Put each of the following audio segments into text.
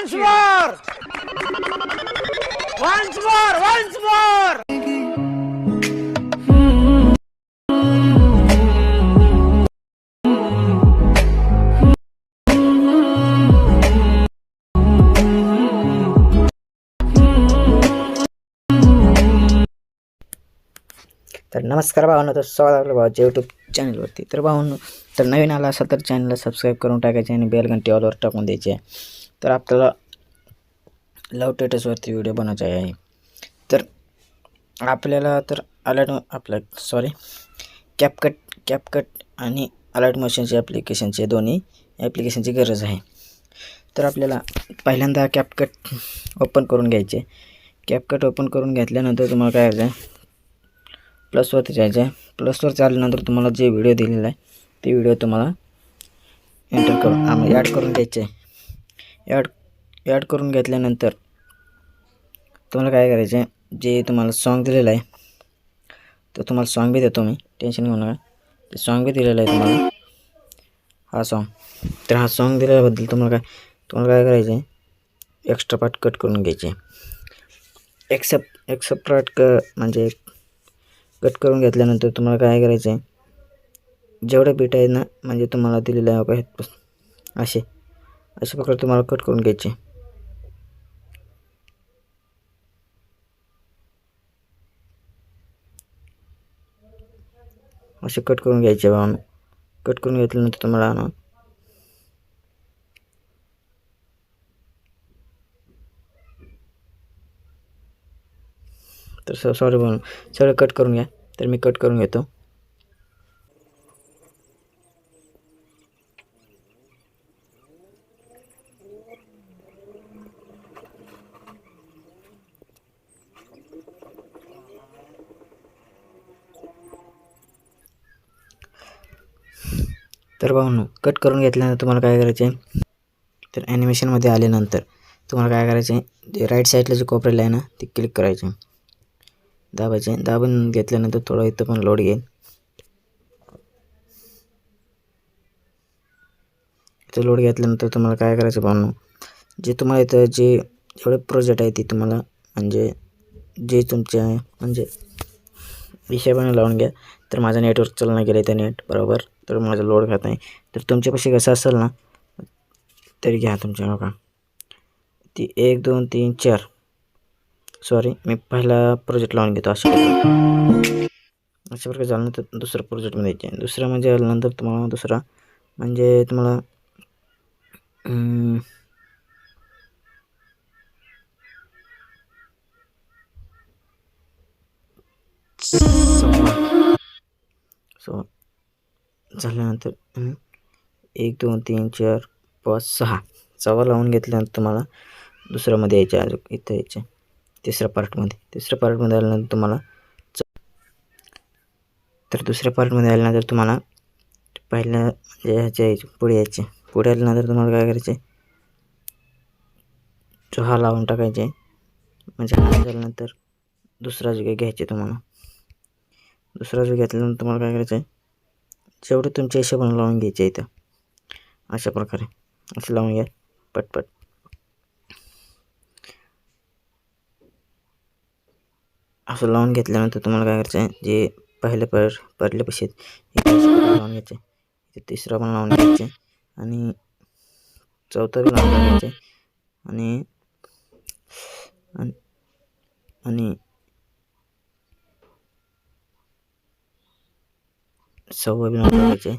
Once more! Once more! Once more! तर नमस्कार भावांनो तर स्वागत आहे आपल्या भावाच्या यूट्यूब चॅनलवरती तर भावांनो तर नवीन आला असाल तर चॅनलला सबस्क्राईब करून टाकायचे आणि बेल घंटी ऑलवर टाकून द्यायचे आहे तर आपल्याला लव टेटसवरती व्हिडिओ बनवायचा आहे. तर आपल्याला तर अलर्ट आपलं सॉरी कॅपकट कॅपकट आणि अलर्ट मशीनचे ॲप्लिकेशनचे दोन्ही ॲप्लिकेशनची गरज आहे. तर आपल्याला पहिल्यांदा कॅपकट ओपन करून घ्यायचे. कॅपकट ओपन करून घेतल्यानंतर तुम्हाला काय करायचं आहे प्लसवरती जायचं आहे प्लसवर आल्यानंतर तुम्हाला जे व्हिडिओ दिलेला आहे ते व्हिडिओ तुम्हाला एंटर करून आम्ही ॲड करून घ्यायचे. आहे ॲड ॲड करून घेतल्यानंतर तुम्हाला काय करायचं आहे जे तुम्हाला सॉन्ग दिलेलं आहे तर तुम्हाला सॉन्ग बी देतो मी. टेन्शन घेऊ नका. ते सॉन्ग बी दिलेलं आहे तुम्हाला हा सॉन्ग तर हा सॉन्ग दिल्याबद्दल तुम्हाला काय तुम्हाला काय करायचं आहे एक्स्ट्रा पार्ट कट करून घ्यायचे एक्सेप्ट एक्सेप्ट पार्ट क म्हणजे कट करून घेतल्यानंतर तुम्हाला काय करायचं आहे जेवढं बीट आहे ना म्हणजे तुम्हाला दिलेलं आहे असे. अशा प्रकारे तुम्हाला कट करून घ्यायचे. असे कट करून घ्यायचे बाबा कट करून घेतल्यानंतर तुम्हाला ना तर सॉरी म्हणून. सगळं कट करून घ्या. तर मी कट करून घेतो. तर भाऊनो कट करून घेतल्यानंतर तुम्हाला काय करायचे आहे तर ॲनिमेशनमध्ये आल्यानंतर तुम्हाला काय करायचे आहे जे राईट साईडला जे कोपरेला आहे ना ते क्लिक करायचे. दाबायचे दाबून घेतल्यानंतर थोडं इथं पण लोड घेईल इथं लोड घेतल्यानंतर तुम्हाला काय करायचं पाहून जे तुम्हाला इथं जे जेवढे प्रोजेक्ट आहे ते तुम्हाला म्हणजे जे तुमचे म्हणजे हिशेबाने लावून घ्या. तर माझं नेटवर्क चालना गेलं आहे नेट बरोबर? तर माझा लोड खात नाही तर तुमच्यापाशी कसं असेल ना तरी घ्या तुमच्या बघा. ती एक दोन तीन चार. सॉरी मी पहिला प्रोजेक्ट लावून घेतो अशा प्रकारे अशा प्रकारे झाल्यानंतर दुसरा प्रोजेक्टमध्ये यायचे दुसरं म्हणजे आल्यानंतर तुम्हाला दुसरा म्हणजे तुम्हाला झाल्यानंतर एक दोन तीन चार पाच सहा. सहा लावून घेतल्यानंतर तुम्हाला दुसऱ्यामध्ये यायचे अजून इथं यायचे तिसऱ्या पार्टमध्ये. तिसऱ्या पार्टमध्ये आल्यानंतर तुम्हाला तर दुसऱ्या पार्टमध्ये आल्यानंतर तुम्हाला पहिल्या म्हणजे ह्याचे यायचे पुढे यायचे. पुढे आल्यानंतर तुम्हाला काय करायचे? जो हा लावून टाकायचे. म्हणजे हा झाल्यानंतर दुसरा जो काही घ्यायचे तुम्हाला. दुसरा जो घेतल्यानंतर तुम्हाला काय करायचं आहे जेवढे तुमच्या हिशोबाने लावून घ्यायचे इथं. अशा प्रकारे. असं लावून घ्या. पटपट. असं लावून घेतल्यानंतर तुम्हाला काय करायचं आहे? जे पहिले पर पहिले पैसे लावून घ्यायचे इथे तिसरा पण लावून घ्यायचे आणि चौथा बी लावून घ्यायचे आणि आणि- लावून टाकायचे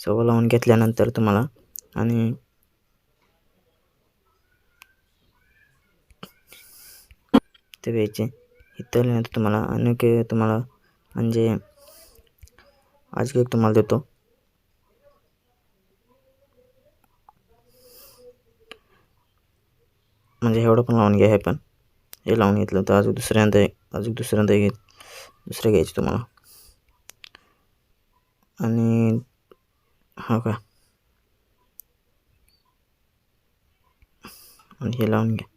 सव्वा लावून घेतल्यानंतर तुम्हाला आणि ते द्यायचे इथं आल्यानंतर तुम्हाला आणि काही तुम्हाला म्हणजे आज एक तुम्हाला देतो. म्हणजे एवढं पण लावून घ्या हे पण. हे लावून घेतलं तर अजून दुसऱ्यांदा अजून दुसऱ्यांदा घे दुसरं घ्यायचे तुम्हाला. आणि हा का? आणि हे लावून घ्या.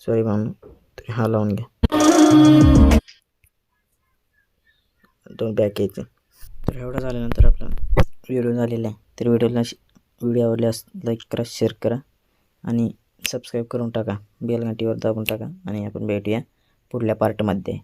सॉरी मॅम तरी हा लावून घ्या. दोन बॅक घ्यायचे तर एवढं झाल्यानंतर आपलं व्हिडिओ झालेला आहे तर व्हिडिओला व्हिडिओ आवडल्यास लाईक करा शेअर करा आणि सबस्क्राईब करून टाका बेल घंटीवर दाबून टाका आणि आपण भेटूया पुढल्या पार्टमध्ये